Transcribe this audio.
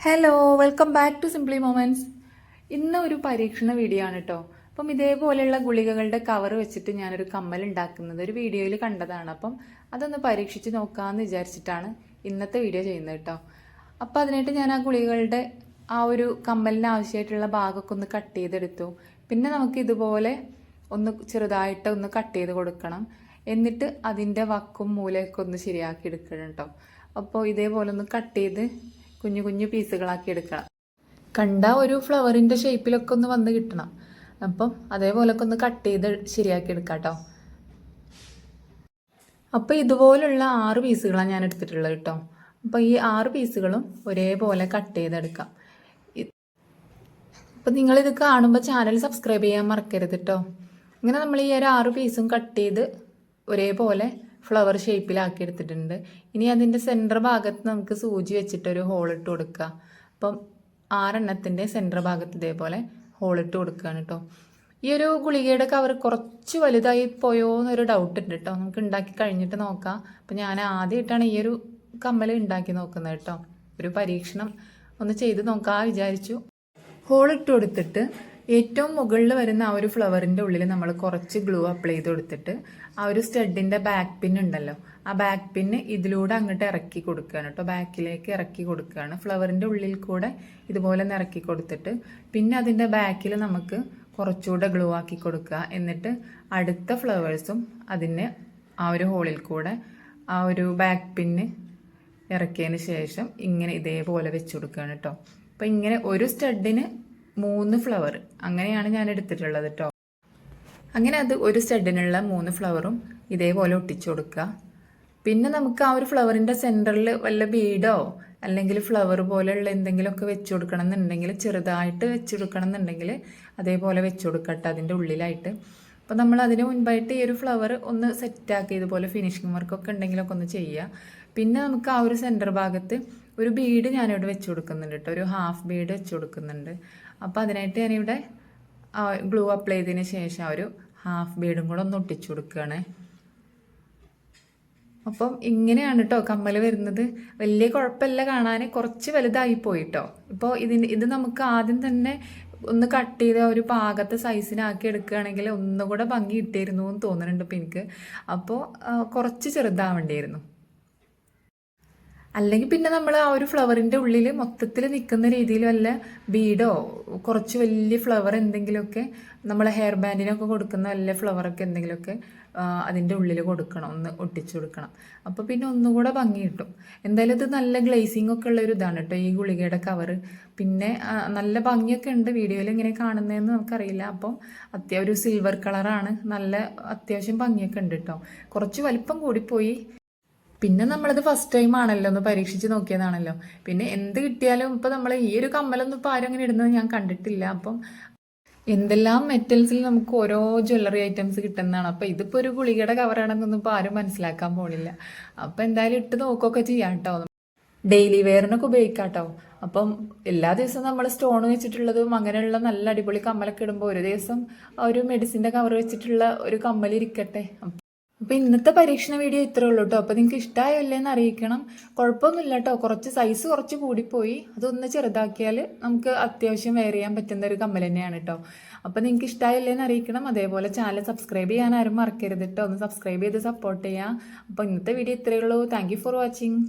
Hello welcome back to simply moments ഇന്ന് ഒരു പരീക്ഷണ വീഡിയോ ആണ് കേട്ടോ അപ്പം ഇതേപോലെയുള്ള ഗുളികകളുടെ കവർ വെച്ചിട്ട് ഞാനൊരു കമ്മൽ ഉണ്ടാക്കുന്നത്. ഒരു വീഡിയോയിൽ കണ്ടതാണ്. അപ്പം അതൊന്ന് പരീക്ഷിച്ച് നോക്കാമെന്ന് വിചാരിച്ചിട്ടാണ് ഇന്നത്തെ വീഡിയോ ചെയ്യുന്നത് കേട്ടോ അപ്പം അതിനായിട്ട് ഞാൻ ആ ഗുളികകളുടെ ആ ഒരു കമ്മലിന് ആവശ്യമായിട്ടുള്ള ഭാഗമൊക്കെ ഒന്ന് കട്ട് ചെയ്തെടുത്തു. പിന്നെ നമുക്ക് ഇതുപോലെ ഒന്ന് ചെറുതായിട്ട് ഒന്ന് കട്ട് ചെയ്ത് കൊടുക്കണം. എന്നിട്ട് അതിന്റെ വക്കും മൂലയൊക്കെ ഒന്ന് ശരിയാക്കി എടുക്കണം കേട്ടോ അപ്പോൾ ഇതേപോലെ ഒന്ന് കട്ട് ചെയ്ത് കുഞ്ഞു കുഞ്ഞു പീസുകളാക്കി എടുക്കണം. കണ്ട ഒരു ഫ്ലവറിന്റെ ഷേപ്പിലൊക്കെ ഒന്ന് വന്ന് കിട്ടണം. അപ്പം അതേപോലൊക്കെ ഒന്ന് കട്ട് ചെയ്ത് ശരിയാക്കി എടുക്കാം കേട്ടോ അപ്പോൾ ഇതുപോലുള്ള ആറ് പീസുകളാണ് ഞാൻ എടുത്തിട്ടുള്ളത് കേട്ടോ. അപ്പോൾ ഈ ആറ് പീസുകളും ഒരേപോലെ കട്ട് ചെയ്തെടുക്കാം. അപ്പം നിങ്ങളിത് കാണുമ്പോൾ ചാനൽ സബ്സ്ക്രൈബ് ചെയ്യാൻ മറക്കരുത് കേട്ടോ. ഇങ്ങനെ നമ്മൾ ഈ ഒരു ആറ് പീസും കട്ട് ചെയ്ത് ഒരേപോലെ ഫ്ലവർ ഷേപ്പിലാക്കി എടുത്തിട്ടുണ്ട്. ഇനി അതിന്റെ സെന്റർ ഭാഗത്ത് നമുക്ക് സൂചി വെച്ചിട്ട് ഒരു ഹോൾ ഇട്ട് കൊടുക്കുക അപ്പം ആറെണ്ണത്തിന്റെ സെന്റർ ഭാഗത്ത് ഇതേപോലെ ഹോൾ ഇട്ട് കൊടുക്കുകയാണ് കേട്ടോ ഈ ഒരു ഗുളികയുടെ കവർ കുറച്ച് വലുതായി പോയോ എന്നൊരു ഡൗട്ട് ഉണ്ട് കേട്ടോ നമുക്ക് ഉണ്ടാക്കി കഴിഞ്ഞിട്ട് നോക്കാം. അപ്പം ഞാൻ ആദ്യമായിട്ടാണ് ഈ ഒരു കമ്മൽ ഉണ്ടാക്കി നോക്കുന്നത് കേട്ടോ ഒരു പരീക്ഷണം ഒന്ന് ചെയ്ത് നോക്കാം വിചാരിച്ചു. ഹോൾ ഇട്ട് കൊടുത്തിട്ട് ഏറ്റവും മുകളിൽ വരുന്ന ആ ഒരു ഫ്ലവറിന്റെ ഉള്ളിൽ നമ്മൾ കുറച്ച് ഗ്ലൂ അപ്ലൈ ചെയ്ത് കൊടുത്തിട്ട് ആ ഒരു സ്റ്റഡിന്റെ ബാക്ക് പിൻ ഉണ്ടല്ലോ ആ ബാക്ക് പിന്ന് ഇതിലൂടെ അങ്ങോട്ട് ഇറക്കി കൊടുക്കുകയാണ് കേട്ടോ. ബാക്കിലേക്ക് ഇറക്കി കൊടുക്കുകയാണ്. ഫ്ലവറിന്റെ ഉള്ളിൽ കൂടെ ഇതുപോലെ ഇറക്കി കൊടുത്തിട്ട് പിന്നെ അതിന്റെ ബാക്കിൽ നമുക്ക് കുറച്ചുകൂടെ ഗ്ലൂ ആക്കി കൊടുക്കുക. എന്നിട്ട് അടുത്ത ഫ്ലവേഴ്സും അതിന് ആ ഒരു ഹോളിൽ കൂടെ ആ ഒരു ബാക്ക് പിന്ന് ഇറക്കിയതിന് ശേഷം ഇങ്ങനെ ഇതേപോലെ വെച്ച് കൊടുക്കുകയാണ് കേട്ടോ. അപ്പോൾ ഇങ്ങനെ ഒരു സ്റ്റഡിന് മൂന്ന് ഫ്ലവർ അങ്ങനെയാണ് ഞാൻ എടുത്തിട്ടുള്ളത് കേട്ടോ അങ്ങനെ അത് ഒരു സ്റ്റെഡിനുള്ള മൂന്ന് ഫ്ലവറും ഇതേപോലെ ഒട്ടിച്ചു കൊടുക്കുക. പിന്നെ നമുക്ക് ആ ഒരു ഫ്ലവറിന്റെ സെന്ററിൽ വല്ല ബീഡോ അല്ലെങ്കിൽ ഫ്ലവർ പോലെയുള്ള എന്തെങ്കിലുമൊക്കെ വെച്ച് കൊടുക്കണം എന്നുണ്ടെങ്കിൽ ചെറുതായിട്ട് വെച്ച് കൊടുക്കണം എന്നുണ്ടെങ്കിൽ അതേപോലെ വെച്ച് കൊടുക്കട്ടെ അതിന്റെ ഉള്ളിലായിട്ട്. അപ്പോൾ നമ്മൾ അതിന് മുൻപായിട്ട് ഈ ഒരു ഫ്ലവർ ഒന്ന് സെറ്റാക്കി ഇതുപോലെ ഫിനിഷിങ് വർക്കൊക്കെ ഉണ്ടെങ്കിലൊക്കെ ഒന്ന് ചെയ്യുക. പിന്നെ നമുക്ക് ആ ഒരു സെന്റർ ഭാഗത്ത് ഒരു ബീഡ് ഞാനിവിടെ വെച്ച് കൊടുക്കുന്നുണ്ട് കേട്ടോ ഒരു ഹാഫ് ബീഡ് വെച്ച് കൊടുക്കുന്നുണ്ട്. അപ്പോൾ അതിനായിട്ട് ഞാനിവിടെ ഗ്ലൂ അപ്ലൈ ചെയ്തതിന് ശേഷം ഒരു ഹാഫ് ബീഡും കൂടെ ഒന്ന് ഒട്ടിച്ചു കൊടുക്കുകയാണ് അപ്പം ഇങ്ങനെയാണ് കേട്ടോ കമ്മൽ വരുന്നത്. വലിയ കുഴപ്പമില്ല കാണാൻ കുറച്ച് വലുതായി പോയി കേട്ടോ ഇപ്പോൾ ഇതിന് ഇത് നമുക്ക് ആദ്യം തന്നെ ഒന്ന് കട്ട് ചെയ്ത് ഒരു പാകത്തെ സൈസിനാക്കി എടുക്കുകയാണെങ്കിൽ ഒന്നുകൂടെ ഭംഗി കിട്ടിയിരുന്നു എന്ന് തോന്നുന്നുണ്ട് ഇപ്പം എനിക്ക്. അപ്പോൾ കുറച്ച് ചെറുതാവേണ്ടിയിരുന്നു. അല്ലെങ്കിൽ പിന്നെ നമ്മൾ ആ ഒരു ഫ്ലവറിന്റെ ഉള്ളിൽ മൊത്തത്തിൽ നിൽക്കുന്ന രീതിയിൽ വല്ല ബീഡോ കുറച്ച് വലിയ ഫ്ലവർ എന്തെങ്കിലുമൊക്കെ നമ്മൾ ഹെയർ ബാൻഡിനൊക്കെ കൊടുക്കുന്ന വല്ല ഫ്ലവറൊക്കെ എന്തെങ്കിലുമൊക്കെ അതിന്റെ ഉള്ളിൽ കൊടുക്കണം ഒന്ന് ഒട്ടിച്ചു കൊടുക്കണം. അപ്പോൾ പിന്നെ ഒന്നുകൂടെ ഭംഗി കിട്ടും. എന്തായാലും ഇത് നല്ല ഗ്ലേസിംഗ് ഒക്കെ ഉള്ള ഒരു ഇതാണ് കേട്ടോ ഈ ഗുളികയുടെ കവർ പിന്നെ നല്ല ഭംഗിയൊക്കെ ഉണ്ട് വീഡിയോയിൽ ഇങ്ങനെ കാണുന്നതെന്ന് നമുക്കറിയില്ല. അപ്പം അത്യാവശ്യം ഒരു സിൽവർ കളറാണ് നല്ല അത്യാവശ്യം ഭംഗിയൊക്കെ ഉണ്ട് കേട്ടോ കുറച്ച് വലിപ്പം കൂടിപ്പോയി. പിന്നെ നമ്മളത് ഫസ്റ്റ് ടൈം ആണല്ലോ ഒന്ന് പരീക്ഷിച്ച് നോക്കിയതാണല്ലോ. പിന്നെ എന്ത് കിട്ടിയാലും ഇപ്പൊ നമ്മൾ ഈ ഒരു കമ്മലൊന്നും ഇപ്പൊ ആരും അങ്ങനെ ഇടുന്നത് ഞാൻ കണ്ടിട്ടില്ല. അപ്പം എന്തെല്ലാം മെറ്റൽസിൽ നമുക്ക് ഓരോ ജ്വല്ലറി ഐറ്റംസ് കിട്ടുന്നതാണ്. അപ്പൊ ഇതിപ്പോ ഒരു ഗുളികയുടെ കവറാണെന്നൊന്നും ഇപ്പൊ ആരും മനസ്സിലാക്കാൻ പോണില്ല. അപ്പൊ എന്തായാലും ഇട്ട് നോക്കുകയൊക്കെ ചെയ്യാം കേട്ടോ ഡെയിലി വെയറിനൊക്കെ ഉപയോഗിക്കാം കേട്ടോ അപ്പം എല്ലാ ദിവസവും നമ്മൾ സ്റ്റോൺ വെച്ചിട്ടുള്ളതും അങ്ങനെയുള്ള നല്ല അടിപൊളി കമ്മലൊക്കെ ഇടുമ്പോൾ ഒരു ദിവസം ഒരു മെഡിസിന്റെ കവർ വെച്ചിട്ടുള്ള ഒരു കമ്മൽ ഇരിക്കട്ടെ. അപ്പൊ ഇന്നത്തെ പരീക്ഷണ വീഡിയോ ഇത്രേ ഉള്ളൂ കേട്ടോ അപ്പോൾ നിങ്ങൾക്ക് ഇഷ്ടമായോ അല്ലേന്ന് അറിയിക്കണം. കുഴപ്പമൊന്നുമില്ല കേട്ടോ കുറച്ച് സൈസ് കുറച്ച് കൂടിപ്പോയി. അതൊന്ന് ചെറുതാക്കിയാൽ നമുക്ക് അത്യാവശ്യം വെയർ ചെയ്യാൻ പറ്റുന്ന ഒരു കമ്മൽ തന്നെയാണ് കേട്ടോ അപ്പൊ നിങ്ങൾക്ക് ഇഷ്ടമായില്ലേന്ന് അറിയിക്കണം. അതേപോലെ ചാനൽ സബ്സ്ക്രൈബ് ചെയ്യാൻ ആരും മറക്കരുത് കേട്ടോ ഒന്ന് സബ്സ്ക്രൈബ് ചെയ്ത് സപ്പോർട്ട് ചെയ്യാം. അപ്പൊ ഇന്നത്തെ വീഡിയോ ഇത്രയേ ഉള്ളൂ. Thank for watching